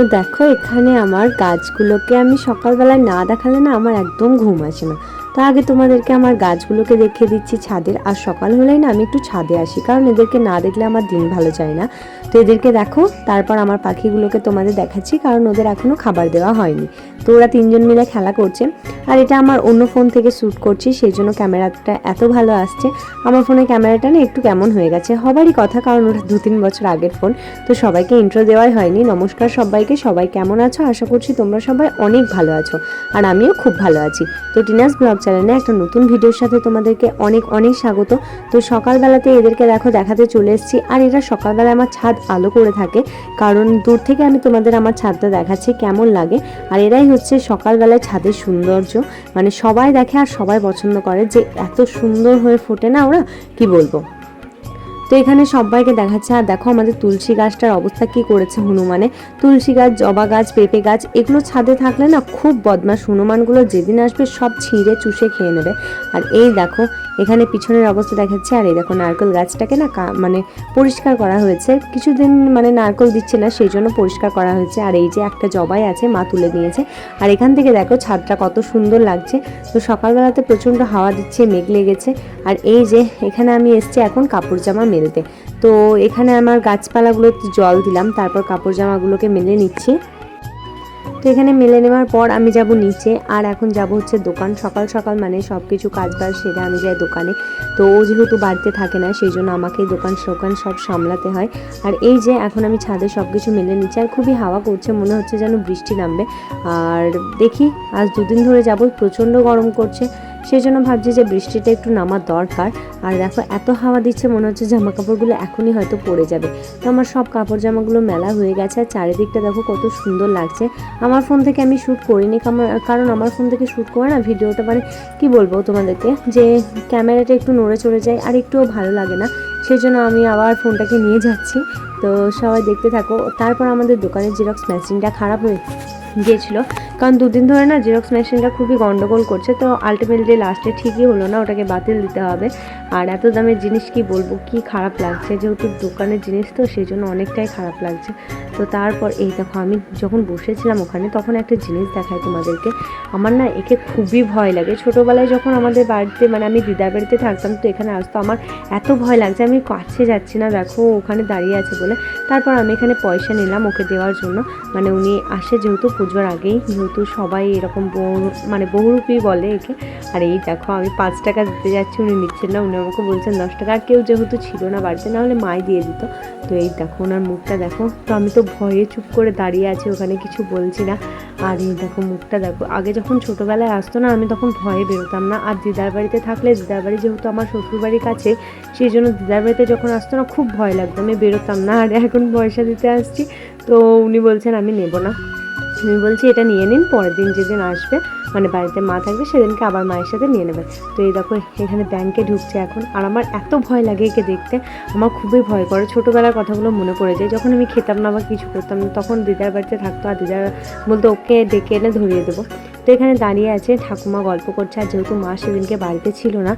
তো দেখো এখানে আমার গাছগুলোকে আমি সকালবেলায় না দেখালে না আমার একদম ঘুম আসে না। তো আগে তোমাদেরকে আমার গাছগুলোকে দেখে দিচ্ছি ছাদের। আর সকাল হলেই না আমি একটু ছাদে আসি, কারণ এদেরকে না দেখলে আমার দিন ভালো যায় না। তো এদেরকে দেখো, তারপর আমার পাখিগুলোকে তোমাদের দেখাচ্ছি, কারণ ওদের এখনও খাবার দেওয়া হয়নি। তো ওরা তিনজন মিলে খেলা করছে, আর এটা আমার অন্য ফোন থেকে শ্যুট করছি, সেই জন্য ক্যামেরাটা এত ভালো আসছে। আমার ফোনে ক্যামেরাটা না একটু কেমন হয়ে গেছে, হবারই কথা, কারণ ওটা দু তিন বছর আগের ফোন। তো সবাইকে ইন্ট্রো দেওয়াই হয়নি। নমস্কার সবাইকে, সবাই কেমন আছো? আশা করছি তোমরা সবাই অনেক ভালো আছো, আর আমিও খুব ভালো আছি। তো টিনাস ব্লগ চ্যানেলে একটা নতুন ভিডিওর সাথে তোমাদেরকে অনেক অনেক স্বাগত। তো সকালবেলাতে এদেরকে দেখো, দেখাতে চলে এসেছি। আর এরা সকালবেলা আমার ছাদ আলো করে থাকে। কারণ দূর থেকে আমি তোমাদের আমার ছাদটা দেখাচ্ছি, কেমন লাগে। আর এরাই হচ্ছে সকালবেলায় ছাদের সৌন্দর্য। মানে সবাই দেখে আর সবাই পছন্দ করে যে এত সুন্দর হয়ে ফোটে না ওরা, কি বলব? তো এখানে সবাইকে দেখাচ্ছে, আর দেখো আমাদের তুলসী গাছটার অবস্থা কি করেছে হনুমানে। তুলসী গাছ, জবা গাছ, পেঁপে গাছ, এগুলো ছাদে থাকলে না খুব বদমাস হনুমানগুলো যেদিন আসবে সব ছিঁড়ে চুষে খেয়ে নেবে। আর এই দেখো, এখানে পিছনের অবস্থা দেখাচ্ছে, আর এই দেখো নারকেল গাছটাকে না মানে পরিষ্কার করা হয়েছে। কিছুদিন মানে নারকেল দিচ্ছে না, সেই জন্য পরিষ্কার করা হয়েছে। আর এই যে একটা জবাই আছে, মা তুলে নিয়েছে। আর এখান থেকে দেখো ছাদটা কত সুন্দর লাগছে। তো সকালবেলাতে প্রচণ্ড হাওয়া দিচ্ছে, মেঘ লেগেছে। আর এই যে, এখানে আমি এসছি এখন কাপড় জামা মেলতে তো এখানে আমার গাছপালাগুলোতে জল দিলাম, তারপর কাপড় জামাগুলোকে মেলে নিচ্ছি। তো এখানে মেলে নেওয়ার পর আমি যাব নিচে, আর এখন যাব হচ্ছে দোকান। সকাল সকাল মানে সব কিছু কাজ বাজ সেটা আমি যাই দোকানে। তো ও যেহেতু বাড়িতে থাকে না সেই জন্য আমাকে দোকান সোকান সব সামলাতে হয়। আর এই যে এখন আমি ছাদে সব কিছু মেলে নিচ্ছি, আর খুবই হাওয়া করছে, মনে হচ্ছে যেন বৃষ্টি নামবে। আর দেখি, আজ দুদিন ধরে যাব, প্রচণ্ড গরম করছে। সেই জন্য ভাবছি যে বৃষ্টিটা একটু নামার দরকার। আর দেখো, এত হাওয়া দিচ্ছে, মনে হচ্ছে জামা কাপড়গুলো এখনই হয়তো পড়ে যাবে। তো আমার সব কাপড় জামাগুলো মেলা হয়ে গেছে, আর চারিদিকটা দেখো কত সুন্দর লাগছে। আমার ফোন থেকে আমি শ্যুট করিনি কারণ আমার ফোন থেকে শ্যুট করে না ভিডিওটা মানে কি বলব তোমাদেরকে, যে ক্যামেরাটা একটু নড়ে চড়ে যায়, আর একটুও ভালো লাগে না। সেই জন্য আমি আবার ফোনটাকে নিয়ে যাচ্ছি। তো সবাই দেখতে থাকো। তারপর আমাদের দোকানের জেরক্স মেশিনটা খারাপ হয়ে গিয়েছিল। কারণ দুদিন ধরে না জেরক্স মেশিনটা খুবই গন্ডগোল করছে, তো আলটিমেটলি লাস্টে ঠিকই হলো না, ওটাকে বাতিল দিতে হবে। আর এত দামের জিনিস কি বলব? কি খারাপ লাগছে? যেহেতু দোকানের জিনিস তো সেই জন্য অনেকটাই খারাপ লাগছে। তো তারপর এই দেখো, আমি যখন বসেছিলাম ওখানে, তখন একটা জিনিস দেখাই তোমাদেরকে। আমার না একে খুবই ভয় লাগে। ছোটোবেলায় যখন আমাদের বাড়িতে মানে আমি দিদার বাড়িতে থাকতাম, তো এখানে আসতো, আমার এত ভয় লাগছে। আমি কাছে যাচ্ছি না, দেখো ওখানে দাঁড়িয়ে আছে বলে। তারপর আমি এখানে পয়সা নিলাম ওকে দেওয়ার জন্য। মানে উনি আসে যেহেতু পুজোর আগেই, যেহেতু সবাই এরকম বহু মানে বহুরূপী বলে একে। আর এই দেখো, আমি পাঁচ টাকা দিতে যাচ্ছি, উনি নিচ্ছেন না, উনি আমাকে বলছেন দশ টাকা। আর কেউ যেহেতু ছিল না বাড়িতে, না হলে মাই দিয়ে দিত। তো এই দেখো, ওনার মুখটা দেখো, তো আমি তো ভয়ে চুপ করে দাঁড়িয়ে আছি, ওখানে কিছু বলছি না। আর এই দেখো, মুখটা দেখো, আগে যখন ছোটোবেলায় আসতো না, আমি তখন ভয়ে বেরোতাম না। আর দিদার বাড়িতে থাকলে, দিদার বাড়ি যেহেতু আমার শ্বশুরবাড়ির কাছে, সেই জন্য দিদার বাড়িতে যখন আসতো না, খুব ভয় লাগতো, আমি বেরোতাম না। আর এখন পয়সা দিতে আসছি, তো উনি বলছেন, আমি নেব না। আমি বলছি, এটা নিয়ে নিন, পরের দিন যেদিন আসবে মানে বাড়িতে মা থাকবে, সেদিনকে আবার মায়ের সাথে নিয়ে নেবে। তো এই দেখো, এখানে ব্যাংকে ঢুকছে এখন। আর আমার এত ভয় লাগে একে দেখতে। আমার খুবই ভয় করে। ছোটোবেলার কথাগুলো মনে পড়ে যায়। যখন আমি খেতাম না বা কিছু করতাম না তখন দিদার বাড়িতে থাকতো। আর দিদার বলতো, ওকে ডেকে এনে ধরিয়ে দেবো। এখানে দাঁড়িয়ে আছে ঠাকুমা গল্প করছে। আর যেহেতু মা সেদিনকে বাড়িতে ছিল না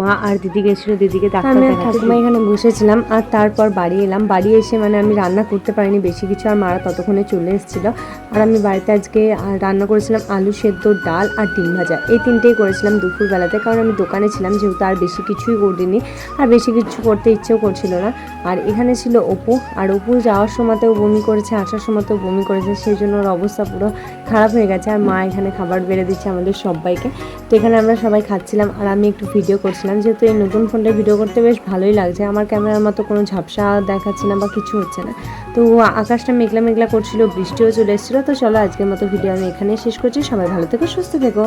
মা আর দিদি গেছিল দিদিকে আমি ঠাকুমা এখানে বসেছিলাম আর তারপর বাড়ি এলাম। বাড়ি এসে মানে আমি রান্না করতে পারিনি বেশি কিছু আর মারা ততক্ষণে চলে এসেছিল। আর আমি বাড়িতে আজকে রান্না করেছিলাম আলু সেদ্ধ ডাল আর ডিম ভাজা। এই তিনটেই করেছিলাম দুপুরবেলাতে কারণ আমি দোকানে ছিলাম যেহেতু আর বেশি কিছুই করিনি আর বেশি কিছু করতে ইচ্ছেও করছিল না। আর এখানে ছিল অপু আর অপু যাওয়ার সময়তেও বমি করেছে আসার সময়তেও বমি করেছে সেই জন্য ওর অবস্থা পুরো খারাপ হয়ে গেছে। আর মা এখানে খাবার বেড়ে দিচ্ছে আমাদের সবাইকে। তো এখানে আমরা সবাই খাচ্ছিলাম আর আমি একটু ভিডিও করছিলাম। যেহেতু এই নতুন ফোনটা ভিডিও করতে বেশ ভালোই লাগছে। আমার ক্যামেরার মতো কোনো ঝাপসা দেখাচ্ছে না বা কিছু হচ্ছে না। তো আকাশটা মেঘলা মেঘলা করছিল, বৃষ্টিও চলে এসেছিল। তো চলো আজকের মতো ভিডিও আমি এখানেই শেষ করছি। সবাই ভালো থেকো, সুস্থ থেকো।